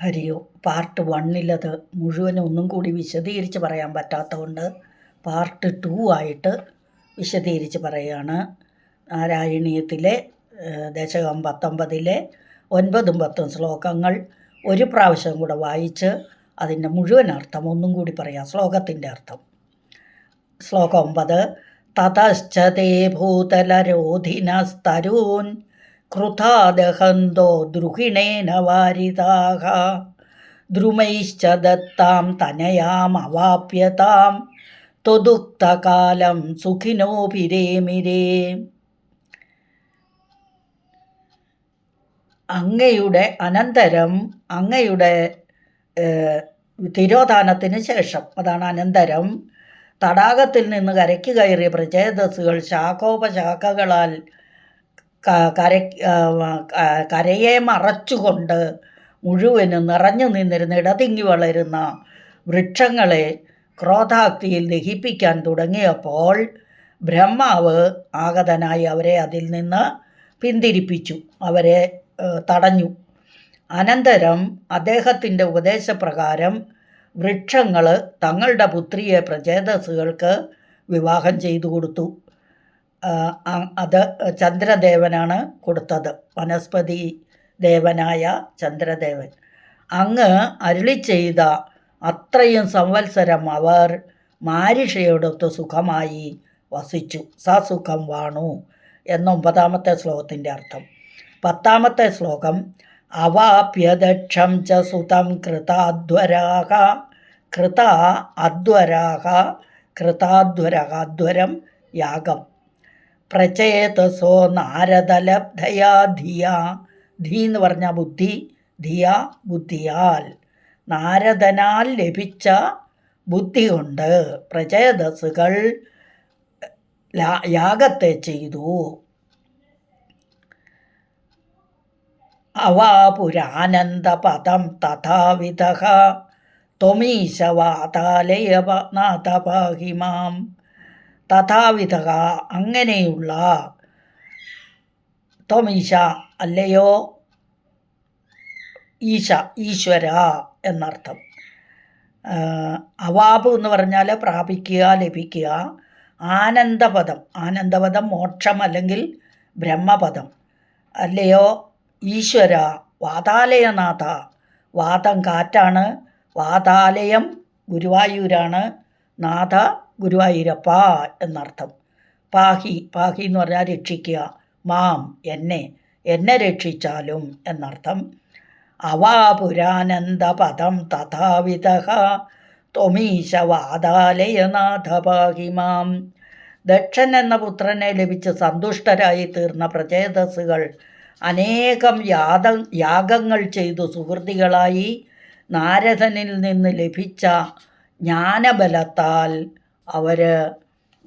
ഹരിയോ part വണ്ണിലത് മുഴുവനും ഒന്നും കൂടി വിശദീകരിച്ച് പറയാൻ പറ്റാത്തതുകൊണ്ട് പാർട്ട് ടു ആയിട്ട് വിശദീകരിച്ച് പറയുകയാണ്. നാരായണീയത്തിലെ ദശകം പത്തൊമ്പതിലെ ഒൻപതും പത്തും ശ്ലോകങ്ങൾ ഒരു പ്രാവശ്യം കൂടെ വായിച്ച് അതിന്റെ മുഴുവൻ അർത്ഥം ഒന്നും കൂടി പറയാം ശ്ലോകത്തിന്റെ അർത്ഥം. ശ്ലോകം ഒമ്പത് തതശ്ചതേ ഭൂതലരോധിനസ്തരൂൻ കൃതാദഹന്തോ ദ്രുഹിണേന വാരിതാഹ. ദ്രുമൈശ്ച ദത്താം തനയാമവാപ്യതാം ത്വദുക്തകാലം സുഖിനോഭിരേമിരേ അങ്ങയുടെ അനന്തരം അങ്ങയുടെ തിരോധാനത്തിന് ശേഷം അതാണ് അനന്തരം തടാകത്തിൽ നിന്ന് കരയ്ക്ക് കയറിയ പ്രചേതസ്സുകൾ ശാഖോപശാഖകളാൽ കര കരയെ മറച്ചുകൊണ്ട് മുഴുവനും നിറഞ്ഞു നിന്നിരുന്ന ഇടതിങ്ങി വളരുന്ന വൃക്ഷങ്ങളെ ക്രോധാക്തിയിൽ ദഹിപ്പിക്കാൻ തുടങ്ങിയപ്പോൾ ബ്രഹ്മാവ് ആഗതനായി അവരെ അതിൽ നിന്ന് പിന്തിരിപ്പിച്ചു. അവരെ തടഞ്ഞു. അനന്തരം അദ്ദേഹത്തിന്റെ ഉപദേശപ്രകാരം വൃക്ഷങ്ങൾ തങ്ങളുടെ പുത്രിയെ പ്രചേതസ്സുകൾക്ക് വിവാഹം ചെയ്തു കൊടുത്തു. അത് ചന്ദ്രദേവനാണ് കൊടുത്തത്. വനസ്പതി ദേവനായ ചന്ദ്രദേവൻ. അങ്ങ് അരുളി ചെയ്ത അത്രയും സംവത്സരം അവർ മാരിഷയോടൊത്ത് സുഖമായി വസിച്ചു. സസുഖം വാണു എന്ന ഒമ്പതാമത്തെ ശ്ലോകത്തിന്റെ അർത്ഥം. പത്താമത്തെ ശ്ലോകം അവാപ്യദക്ഷം ച സുതം കൃതാധ്വരാഹ കൃത അധ്വരാഹ കൃതാധ്വരഹ അധ്വരം യാഗം. പ്രചേതസോ നാരദലബ്ധയാ ധിയ. ധീ എന്ന് പറഞ്ഞ ബുദ്ധി ധിയ ബുദ്ധിയാൽ. നാരദനാൽ ലഭിച്ച ബുദ്ധി കൊണ്ട് പ്രചേതസ്സുകൾ യാഗത്തെ ചെയ്തു. അവാപുരാനന്ദപദം തഥാവിധ. ത്വമീശവാതാലയനാഥപാഹി മാം. തഥാവിധ അങ്ങനെയുള്ള ത്വമീശ അല്ലയോ? ഈശ ഈശ്വര എന്നർത്ഥം. അവാബ് എന്ന് പറഞ്ഞാൽ പ്രാപിക്കുക ലഭിക്കുക. ആനന്ദപദം. ആനന്ദപദം മോക്ഷം അല്ലെങ്കിൽ ബ്രഹ്മപദം. അല്ലയോ? ഈശ്വര. വാതാലയനാഥ. വാതം കാറ്റാണ്. വാതാലയം ഗുരുവായൂരാണ്. നാഥ ഗുരുവായൂരപ്പ എന്നർത്ഥം. പാഹി പാഹി എന്ന് പറഞ്ഞാൽ രക്ഷിക്കുക. മാം എന്നെ എന്നെ രക്ഷിച്ചാലും എന്നർത്ഥം. അവാപുരാനന്ദപദം തഥാവിധ ത്വമീശവാദാലയനാഥ പാഹി മാം. ദക്ഷൻ എന്ന പുത്രനെ ലഭിച്ച് സന്തുഷ്ടരായി തീർന്ന പ്രചേതസ്സുകൾ അനേകം യാദ യാഗങ്ങൾ ചെയ്തു സുഹൃത്തികളായി നാരദനിൽ നിന്ന് ലഭിച്ച ജ്ഞാനബലത്താൽ അവർ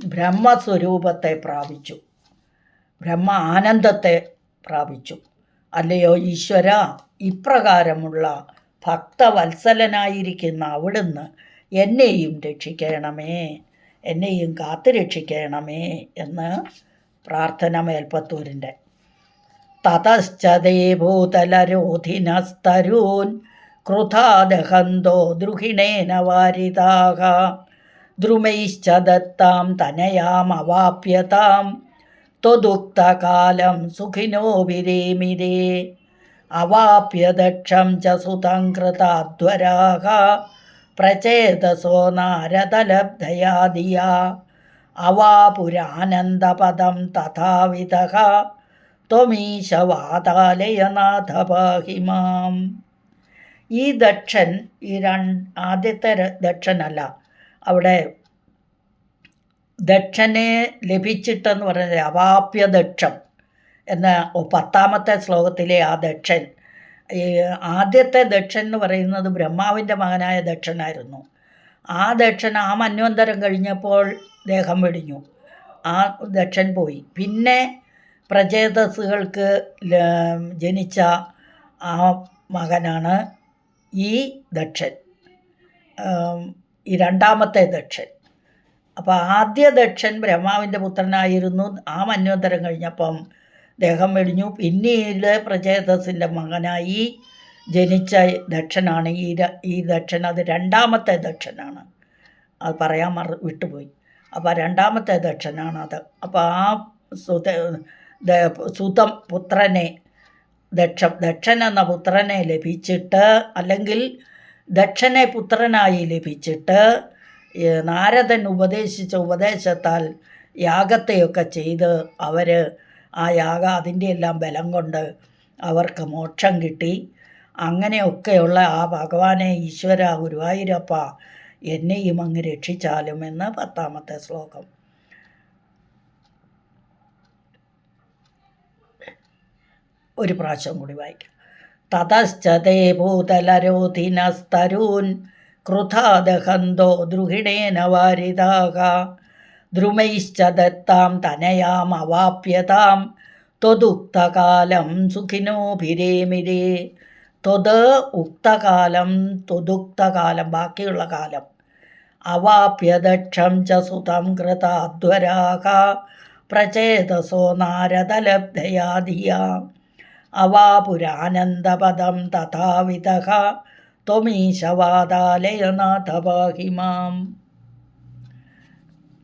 ബ്രഹ്മസ്വരൂപത്തെ പ്രാപിച്ചു. ബ്രഹ്മ ആനന്ദത്തെ പ്രാപിച്ചു. അല്ലയോ ഈശ്വര ഇപ്രകാരമുള്ള ഭക്തവത്സലനായിരിക്കുന്ന അവിടുന്ന് എന്നെയും രക്ഷിക്കണമേ എന്നെയും കാത്തു രക്ഷിക്കണമേ എന്ന് പ്രാർത്ഥന മേൽപ്പത്തൂരിന്റെ. തതശ്ചതേഭൂതലരോധിനസ്തരൂൻ കൃഥാദഹന്തോ ദ്രുഹിണേന വാരിതാഹ. ദ്രുമൈശ്ച ദത്താം തനയാമവാപ്യതാം ത്വദുക്തകാലം സുഖിനോ വിരേമിരേ അവാപ്യ ദക്ഷം ച സുതം കൃതാധ്വരാഹ പ്രചേതസോ നാരദലബ്ധയാ ധിയാ അവാപുരാനന്ദപദം തഥാവിധ ത്വമീശവാതാലയനാഥ പാഹി മാം ഈ ദക്ഷൻ ഈ രണ്ട് ആദ്യത്തെ ദക്ഷനല്ല അവിടെ ദക്ഷനെ ലഭിച്ചിട്ടെന്ന് പറഞ്ഞത് അവാപ്യ ദക്ഷം എന്ന പത്താമത്തെ ശ്ലോകത്തിലെ ആ ദക്ഷൻ. ഈ ആദ്യത്തെ ദക്ഷൻ എന്ന് പറയുന്നത് ബ്രഹ്മാവിന്റെ മകനായ ദക്ഷനായിരുന്നു. ആ ദക്ഷൻ ആ മന്വന്തരം കഴിഞ്ഞപ്പോൾ ദേഹം വെടിഞ്ഞു. ആ ദക്ഷൻ പോയി. പിന്നെ പ്രചേതസ്സുകൾക്ക് ജനിച്ച ആ മകനാണ് ഈ ദക്ഷൻ. ഈ രണ്ടാമത്തെ ദക്ഷൻ. അപ്പോൾ ആദ്യ ദക്ഷൻ ബ്രഹ്മാവിന്റെ പുത്രനായിരുന്നു. ആ മന്വന്തരം കഴിഞ്ഞപ്പം ദേഹം വെടിഞ്ഞു. പിന്നീട് പ്രചേതസിന്റെ മകനായി ജനിച്ച ദക്ഷനാണ് ഈ ഈ ദക്ഷൻ. അത് രണ്ടാമത്തെ ദക്ഷനാണ്. അത് പറയാൻ മറ വിട്ടുപോയി. അപ്പോൾ രണ്ടാമത്തെ ദക്ഷനാണ് അത്. അപ്പോൾ ആ സുത സുതം പുത്രനെ ദക്ഷ ദക്ഷൻ എന്ന പുത്രനെ ലഭിച്ചിട്ട് അല്ലെങ്കിൽ ദക്ഷനെ പുത്രനായി ലഭിച്ചിട്ട് നാരദൻ ഉപദേശിച്ച ഉപദേശത്താൽ യാഗത്തെയൊക്കെ ചെയ്ത് അവർ ആ യാഗ അതിന്റെ എല്ലാം ബലം കൊണ്ട് അവർക്ക് മോക്ഷം കിട്ടി. അങ്ങനെയൊക്കെയുള്ള ആ ഭഗവാനെ ഈശ്വര ഗുരുവായൂരപ്പ എന്നെയും അങ്ങ് രക്ഷിച്ചാലും എന്ന് പത്താമത്തെ ശ്ലോകം. ഒരു പ്രാവശ്യം കൂടി വായിക്കാം. തതശ്ചതേ ഭൂതലരോധിനസ്തരൂൻ കൃഥാദഹന്തോ ദ്രുഹിണേന വാരിതാക ദ്രുമൈശ്ച ദത്താം തനയാം അവാപ്യതാം. ത്വദുക്തകാലം സുഖിനോഭിരേമിരേ ത്വത് ഉക്തകാലം ത്വദുക്തകാലം ബാക്കിയുള്ള കാലം. അവാപ്യദക്ഷം ച സുതം കൃതാധ്വരാക പ്രചേതസോ നാരദലബ്ധയാ ധിയാ അവാപുരാനന്ദപദം തഥാവിധ ത്വമീശവാദാലയനാഥ പാഹി മാം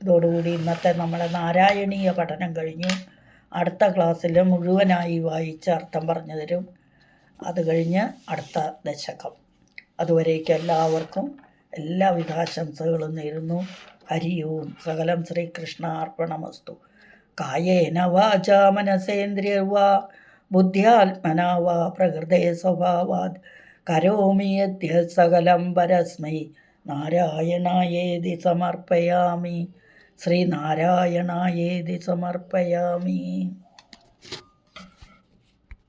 ഇതോടുകൂടി ഇന്നത്തെ നമ്മളെ നാരായണീയ പഠനം കഴിഞ്ഞു. അടുത്ത ക്ലാസ്സിൽ മുഴുവനായി വായിച്ച് അർത്ഥം പറഞ്ഞു തരും. അത് കഴിഞ്ഞ് അടുത്ത ദശകം. അതുവരേക്കും എല്ലാവർക്കും എല്ലാവിധ ആശംസകളും നേരുന്നു. ഹരി ഓം സകലം ശ്രീകൃഷ്ണ അർപ്പണമസ്തു കായേന വാച മനസേന്ദ്രിയർവാ. ബുദ്ധ്യാത്മനാ വാ പ്രകൃതേ സ്വഭാവാത്. കരോമി യദ്യ സകലം പരസ്മൈ. നാരായണായേതി സമർപ്പയാമി. ശ്രീനാരായണായേതി സമർപ്പയാമി.